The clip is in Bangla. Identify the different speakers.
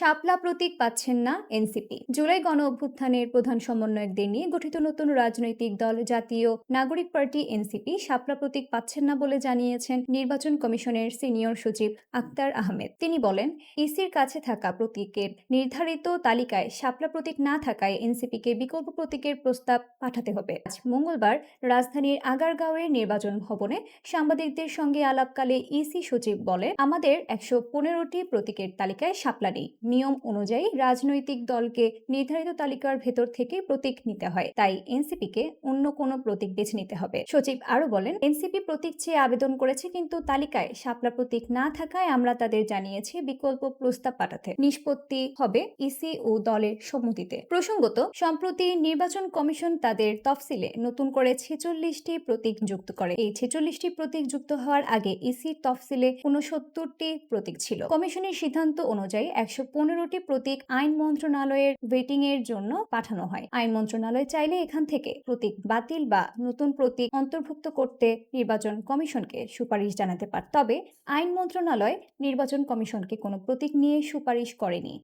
Speaker 1: শাপলা প্রতীক পাচ্ছেন না এনসিপি। জুলাই গণ অভ্যুত্থানের প্রধান সমন্বয়কদের নিয়ে গঠিত নতুন রাজনৈতিক দল, জাতীয় নাগরিক পার্টি, এনসিপি শাপলা প্রতীক পাচ্ছেন না বলে জানিয়েছেন নির্বাচন কমিশনের সিনিয়র সচিব আক্তার আহমেদ। তিনি বলেন, ইসির কাছে থাকা প্রতীকের নির্ধারিত তালিকায় শাপলা প্রতীক না থাকায় এনসিপিকে বিকল্প প্রতীকের প্রস্তাব পাঠাতে হবে। আজ মঙ্গলবার রাজধানীর আগারগাঁওয়ের নির্বাচন ভবনে সাংবাদিকদের সঙ্গে আলাপকালে ইসি সচিব বলে আমাদের একশো পনেরোটি প্রতীকের তালিকায় শাপলা নেই। নিয়ম অনুযায়ী রাজনৈতিক দলকে নির্ধারিত তালিকার ভেতর থেকে প্রতীক নিতে হয়। তাই এনসিপিকে অন্য কোনো প্রতীক বেছে নিতে হবে। সচিব আরও বলেন, এনসিপি প্রতীক চেয়ে আবেদন করেছে কিন্তু তালিকায় শাপলা প্রতীক না থাকায় আমরা তাদের জানিয়েছি বিকল্প প্রস্তাব পাঠাতে। নিষ্পত্তি হবে ইসি ও দলের সম্মতিতে। প্রসঙ্গত, সম্প্রতি নির্বাচন কমিশন তাদের তফসিলে নতুন করে ছেচল্লিশটি প্রতীক যুক্ত করে। এই ছেচল্লিশটি প্রতীক যুক্ত হওয়ার আগে ইসির তফসিলে উনসত্তরটি প্রতীক ছিল। কমিশনের সিদ্ধান্ত অনুযায়ী একশো পনেরোটি প্রতীক আইন মন্ত্রণালয়ের ওয়েটিং এর জন্য পাঠানো হয়। আইন মন্ত্রণালয় চাইলে এখান থেকে প্রতীক বাতিল বা নতুন প্রতীক অন্তর্ভুক্ত করতে নির্বাচন কমিশনকে সুপারিশ জানাতে পারে। তবে আইন মন্ত্রণালয় নির্বাচন কমিশনকে কোনো প্রতীক নিয়ে সুপারিশ করেনি।